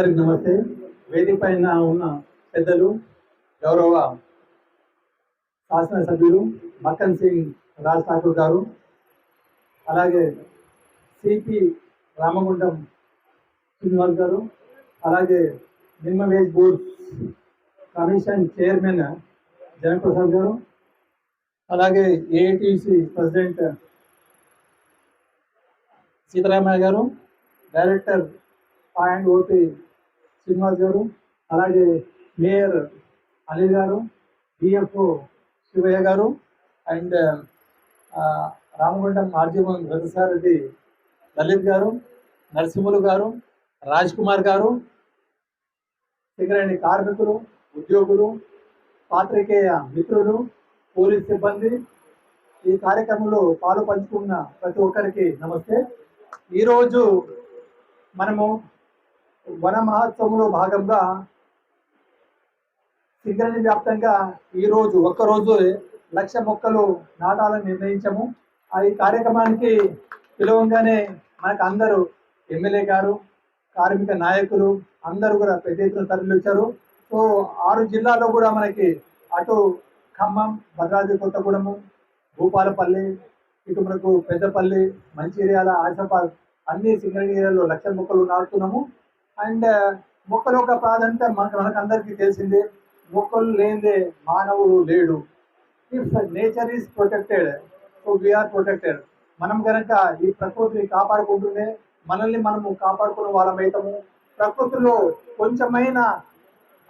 అందరికి నమస్తే. వేదిక పైన ఉన్న పెద్దలు గౌరవ శాసనసభ్యులు మక్కన్ సింగ్ రాజ్ ఠాకూర్ గారు అలాగే సిపి రామగుండం శ్రీనివాస్ గారు అలాగే minimum wage board commission chairman Janaprasad గారు అలాగే ఏఐటిసి ప్రెసిడెంట్ సీతారామయ్య గారు డైరెక్టర్ పాయింట్ ఓపి శ్రీనివాస్ గారు అలాగే మేయర్ అనిల్ గారు డిఎఫ్ఓ శివయ్య గారు and Ramagundam RG one Raghusareddy Lalith గారు నరసింహులు గారు రాజ్ కుమార్ గారు సింగరేణి కార్మికులు ఉద్యోగులు పాత్రికేయ మిత్రులు పోలీస్ సిబ్బంది ఈ కార్యక్రమంలో పాలు పంచుకున్న ప్రతి ఒక్కరికి నమస్తే. ఈరోజు మనము వన మహోత్సవంలో భాగంగా సింగరణి వ్యాప్తంగా ఈ రోజు ఒక్క రోజు లక్ష మొక్కలు నాటాలని నిర్ణయించాము. ఆ ఈ కార్యక్రమానికి పిలవంగానే మనకు అందరూ ఎమ్మెల్యే గారు కార్మిక నాయకులు అందరూ కూడా పెద్ద ఎత్తున తరలి వచ్చారు. సో ఆరు జిల్లాల్లో కూడా మనకి అటు ఖమ్మం భద్రాద్రి కొత్తగూడెము భూపాలపల్లి ఇటు మనకు పెద్దపల్లి మంచిర్యాల ఆసిఫాబాద్ అన్ని సింగరేణి ఏరియాలో లక్ష మొక్కలు నాటుతున్నాము. అండ్ మొక్కల యొక్క ప్రాధాన్యత మనకు మనకు అందరికీ తెలిసిందే మొక్కలు లేనిదే మానవుడు లేడు. If nature is protected so we are protected మనం కనుక ఈ ప్రకృతిని కాపాడుకుంటూనే మనల్ని మనము కాపాడుకున్న వాళ్ళం అవుతాము ప్రకృతిలో కొంచెమైన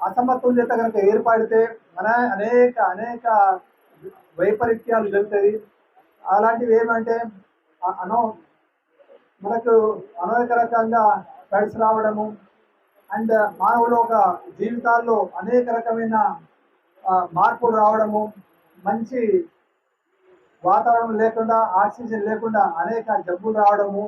అసమతుల్యత కనుక ఏర్పడితే మన అనేక అనేక వైపరీత్యాలు జరుగుతాయి. అలాంటివి ఏమంటే అనో మనకు అనేక రకంగా కలిసి రావడము. అండ్ మానవుల ఒక జీవితాల్లో అనేక రకమైన మార్పులు రావడము. మంచి వాతావరణం లేకుండా ఆక్సిజన్ లేకుండా అనేక జబ్బులు రావడము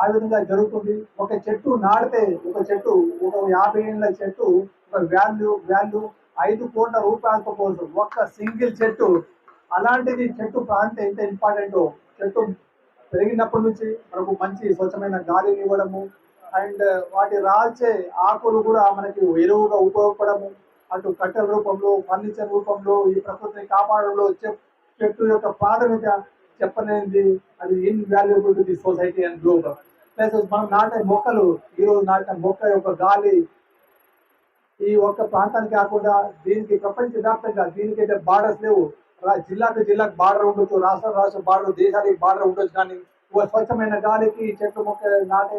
ఆ విధంగా జరుగుతుంది. ఒక చెట్టు నాటితే ఒక చెట్టు ఒక యాభై ఏళ్ళ చెట్టు ఒక వాల్యూ వాల్యూ ఐదు కోట్ల రూపాయలతో పోదు ఒక్క సింగిల్ చెట్టు అలాంటిది చెట్టు ప్రాంతం ఎంత ఇంపార్టెంటో చెట్టు పెరిగినప్పటి నుంచి మనకు మంచి స్వచ్ఛమైన గాలిని ఇవ్వడము అండ్ వాటి రాల్చే ఆకులు కూడా మనకి ఎరువుగా ఉపయోగపడము. అటు కట్టెల రూపంలో ఫర్నిచర్ రూపంలో ఈ ప్రకృతిని కాపాడంలో చెట్టు యొక్క ప్రాథమిక చెప్పలేనిది. అది invaluable to the society and global plus మనం నాటే మొక్కలు. ఈ రోజు నాటిన మొక్క యొక్క గాలి ఈ ఒక్క ప్రాంతానికి కాకుండా దీనికి ప్రపంచవ్యాప్తంగా దీనికైతే బార్డర్స్ లేవు. జిల్లాకు జిల్లాకు బార్డర్ ఉండొచ్చు. రాష్ట్ర రాష్ట్ర బార్డర్ దేశానికి బార్డర్ ఉండొచ్చు కానీ స్వచ్ఛమైన గాలికి చెట్లు మొక్క నాటే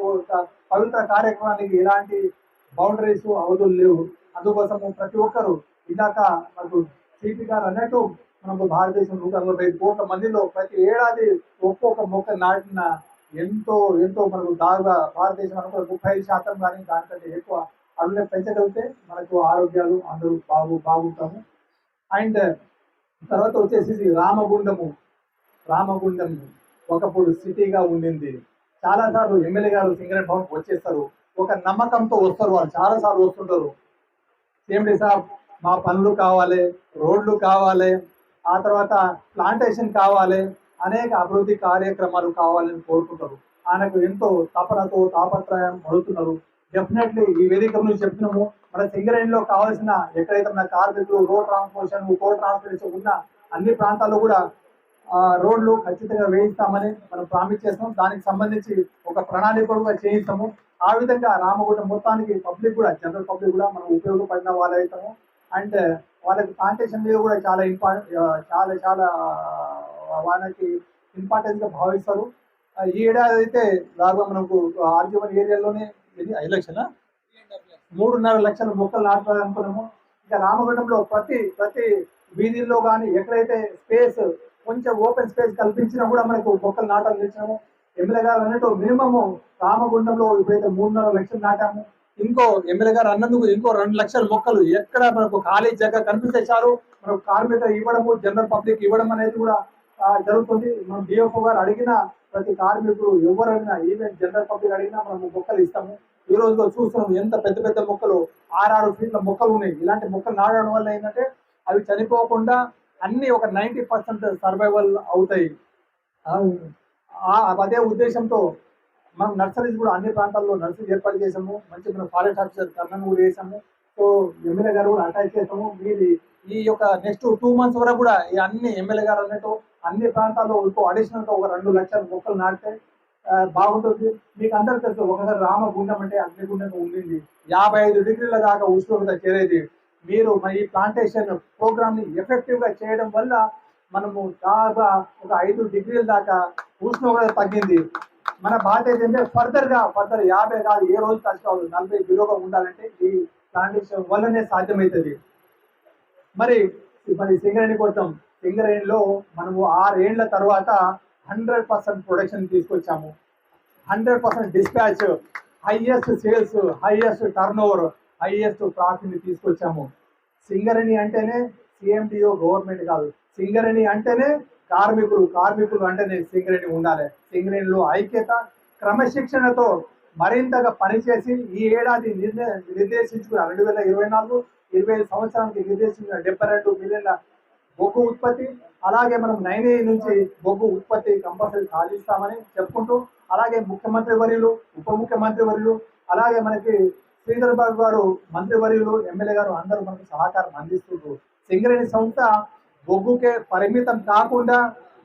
పవిత్ర కార్యక్రమానికి ఎలాంటి బౌండరీస్ అవధులు లేవు. అందుకోసము ప్రతి ఒక్కరు ఇందాక మనకు సిపి గారు అన్నట్టు మనకు భారతదేశం నూట అరవై కోట్ల మందిలో ప్రతి ఏడాది ఒక్కొక్క మొక్క నాటిన ఎంతో ఎంతో మనకు దారుగా భారతదేశం అనుకో ముప్పై ఐదు శాతం కానీ దానికంటే ఎక్కువ అడుగునే పెంచగలిగితే మనకు ఆరోగ్యాలు అందరూ బాగు బాగుంటాము. అండ్ తర్వాత వచ్చేసి రామగుండము. రామగుండము. ఒకప్పుడు సిటీగా ఉండింది. చాలా సార్లు ఎమ్మెల్యే గారు సింగరేట్ భవన్ వచ్చేస్తారు. ఒక నమ్మకంతో వస్తారు వాళ్ళు. చాలా సార్లు వస్తుంటారు ఏమిటి సార్ మా పనులు కావాలి రోడ్లు కావాలి ఆ తర్వాత ప్లాంటేషన్ కావాలి అనేక అభివృద్ధి కార్యక్రమాలు కావాలని కోరుకుంటారు. ఆయనకు ఎంతో తపనతో తాపత్రయం పడుతున్నారు డెఫినెట్లీ ఈ వేదిక నుంచి చెప్తున్నాము మన సింగరేణిలో కావాల్సిన ఎక్కడైతే మన కార్మికులు రోడ్ ట్రాన్స్పోర్టేషన్ కోల్ ట్రాన్స్పోర్టేషన్ ఉన్న అన్ని ప్రాంతాల్లో కూడా రోడ్లు ఖచ్చితంగా వేయిస్తామని మనం ప్రామిస్ చేస్తాం. దానికి సంబంధించి ఒక ప్రణాళిక కూడా చేయిస్తాము. ఆ విధంగా రామగుండం మొత్తానికి పబ్లిక్ కూడా జనరల్ పబ్లిక్ కూడా మనం ఉపయోగపడిన వాళ్ళైతాము అండ్ వాళ్ళకి ప్లాంటేషన్ మీద కూడా చాలా ఇంపార్టెంట్ చాలా చాలా వాళ్ళకి ఇంపార్టెంట్గా భావిస్తారు. ఈ ఏడాది అయితే దాదాపు మనకు ఆర్జీవన్ ఏరియాలోనే ఎన్ని ఐదు లక్షల? మూడున్నర లక్షల మొక్కలు నాటాలనుకున్నాము ఇంకా రామగుండంలో ప్రతి ప్రతి వీధిలో కానీ ఎక్కడైతే స్పేస్ కొంచెం ఓపెన్ స్పేస్ కల్పించినా కూడా మనకు మొక్కలు నాటాలు తెచ్చినాము ఎమ్మెల్యే గారు అన్నట్టు మినిమము రామగుండంలో ఇప్పుడైతే మూడున్నర లక్షలు నాటాము. ఇంకో ఎమ్మెల్యే గారు అన్నందుకు ఇంకో రెండు లక్షల మొక్కలు ఎక్కడ మనకు ఖాళీ జగ కనిపిస్తే చాలు. మనకు కార్మిక ఇవ్వడము జనరల్ పబ్లిక్ ఇవ్వడం అనేది కూడా జరుగుతుంది. మనం డిఎఫ్ఓ గారు అడిగిన ప్రతి కార్మికుడు ఎవరు అడిగినా ఈవెన్ జనరల్ పబ్లిక్ అడిగినా మనం మొక్కలు ఇస్తాము. ఈ రోజు చూస్తున్నాం ఎంత పెద్ద పెద్ద మొక్కలు ఆరు ఫీట్ల మొక్కలు ఉన్నాయి. ఇలాంటి మొక్కలు నాటడం వల్ల ఏంటంటే అవి చనిపోకుండా అన్ని ఒక నైంటీ పర్సెంట్ సర్వైవల్ అవుతాయి. అదే ఉద్దేశంతో మనం నర్సరీస్ కూడా అన్ని ప్రాంతాల్లో నర్సరీ ఏర్పాటు చేసాము మంచి మన ఫారెస్ట్ ఆఫీసర్ కర్ణన్ కూడా చేసాము సో ఎమ్మెల్యే గారు కూడా అటాచ్ చేసాము మీరు ఈ యొక్క నెక్స్ట్ టూ మంత్స్ వరకు కూడా ఈ అన్ని ఎమ్మెల్యే గారు అన్నట్టు అన్ని ప్రాంతాల్లో ఇంకో అడిషనల్గా ఒక రెండు లక్షల మొక్కలు నాటితే బాగుంటుంది. మీకు అందరికీ తెలుసు ఒకసారి రామగుండం అంటే అగ్నిగుండంగా ఉండింది. యాభై ఐదు డిగ్రీల దాకా ఉష్ణోగ్రత చేరేది. మీరు మరి ఈ ప్లాంటేషన్ ప్రోగ్రామ్ని ఎఫెక్టివ్గా చేయడం వల్ల మనము దాదాపు ఒక ఐదు డిగ్రీల దాకా ఉష్ణోగ్రత తగ్గింది. మన బాధ్యత ఏంటంటే ఫర్దర్గా ఫర్దర్ యాభై కాదు ఏ రోజు కష్టాలు నలభై బిలోగా ఉండాలంటే ఈ ప్లాంటేషన్ వల్లనే సాధ్యమవుతుంది మరి మరి సింగరేణి కోసం సింగరేణిలో మనము ఆరేళ్ళ తర్వాత హండ్రెడ్ పర్సెంట్ ప్రొడక్షన్ తీసుకొచ్చాము. Hundred percent dispatch highest sales highest turnover highest ట్రాఫీని తీసుకొచ్చాము. సింగరేణి అంటేనే సిఎండిఓ గవర్నమెంట్ కాదు. సింగరేణి అంటేనే కార్మికులు కార్మికులు అంటేనే సింగరేణి ఉండాలి. సింగరేణిలో ఐక్యత క్రమశిక్షణతో మరింతగా పనిచేసి ఈ ఏడాది నిర్దేశించుకున్న రెండు వేల ఇరవై నాలుగు ఇరవై ఐదు సంవత్సరానికి నిర్దేశించిన డెబ్బై రెండు మిలియన్ల బొగ్గు ఉత్పత్తి అలాగే మనం నైన్ నుంచి బొగ్గు ఉత్పత్తి కంపల్సరీ సాధిస్తామని చెప్పుకుంటూ అలాగే ముఖ్యమంత్రి వర్యులు ఉప ముఖ్యమంత్రి వర్యులు అలాగే మనకి శ్రీధర్ బాబు గారు మంత్రివర్యులు ఎమ్మెల్యే గారు అందరూ మనకు సహకారం అందిస్తున్నారు. సింగరేణి సంస్థ బొగ్గుకే పరిమితం కాకుండా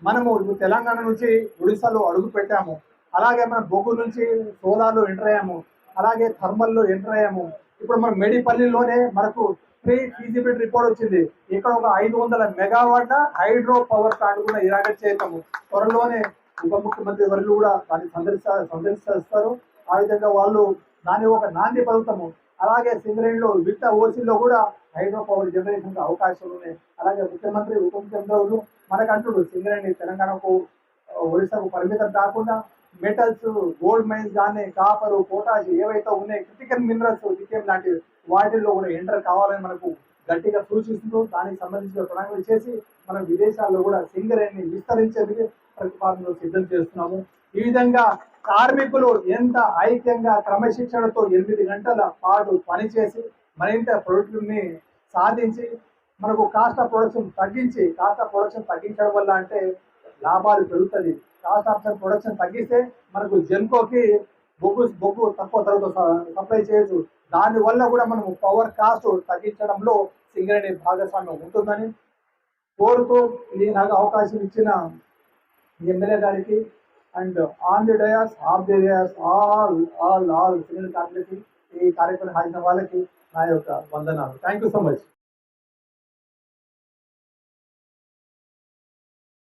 మనము తెలంగాణ నుంచి ఒడిశాలో అడుగు పెట్టాము. అలాగే మనం బొగ్గు నుంచి సోలార్లో ఎంటర్ అయ్యాము. అలాగే థర్మల్లో ఎంటర్ అయ్యాము. ఇప్పుడు మనం మేడిపల్లిలోనే మనకు ప్రీ ఫీజిబిలిటీ రిపోర్ట్ వచ్చింది. ఇక్కడ ఒక ఐదు వందల మెగావాట్ల హైడ్రో పవర్ ప్లాంట్ కూడా ఇరాగట్ చేస్తాము త్వరలోనే ఉప ముఖ్యమంత్రి వర్యులు కూడా దాన్ని సందర్శిస్తా సందర్శిస్తారు. ఆ విధంగా వాళ్ళు దాని ఒక నాంది పలుకుతాము అలాగే సింగరేణిలో విత్త ఓసీలో కూడా హైడ్రో పవర్ జనరేషన్ అవకాశాలు ఉన్నాయి. అలాగే ముఖ్యమంత్రి ఉప ముఖ్యమంత్రులు మనకంటుడు సింగరేణి తెలంగాణకు ఒరిస్సాకు పరిమితం కాకుండా మెటల్స్ గోల్డ్ మైన్స్ కానీ కాపర్ పొటాష్ ఏవైతే ఉన్నాయి క్రిటికల్ మినరల్స్ లిథియం లాంటి వాటిల్లో కూడా ఎంటర్ కావాలని మనకు గట్టిగా సూచిస్తూ దానికి సంబంధించిన ప్రణాళికలు చేసి మనం విదేశాల్లో కూడా సింగరేణిని విస్తరించేందుకు ప్రతిపాదనలు సిద్ధం చేస్తున్నాము. ఈ విధంగా కార్మికులు ఎంత ఐక్యంగా క్రమశిక్షణతో ఎనిమిది గంటల పాటు పనిచేసి మరింత ప్రొడక్ట్ని సాధించి మనకు కాస్ట్ ఆఫ్ ప్రొడక్షన్ తగ్గించి కాస్ట్ ఆఫ్ ప్రొడక్షన్ తగ్గించడం వల్ల అంటే లాభాలు పెరుగుతుంది. కాస్ట్ ఆఫ్ ప్రొడక్షన్ తగ్గిస్తే మనకు జెన్కోకి బొగ్గు బొగ్గు తక్కువ ధరతో సప్లై చేయొచ్చు. దానివల్ల కూడా మనము పవర్ కాస్ట్ తగ్గించడంలో సింగరేణి భాగస్వామ్యం ఉంటుందని కోరుతూ ఇది నాకు అవకాశం ఇచ్చిన ఎమ్మెల్యే గారికి and on the dais of the dais all all all. Singareni కార్మికులకి ఈ కార్యక్రమం హాజరైన వాళ్ళకి నా యొక్క వందనాలు. Thank you so much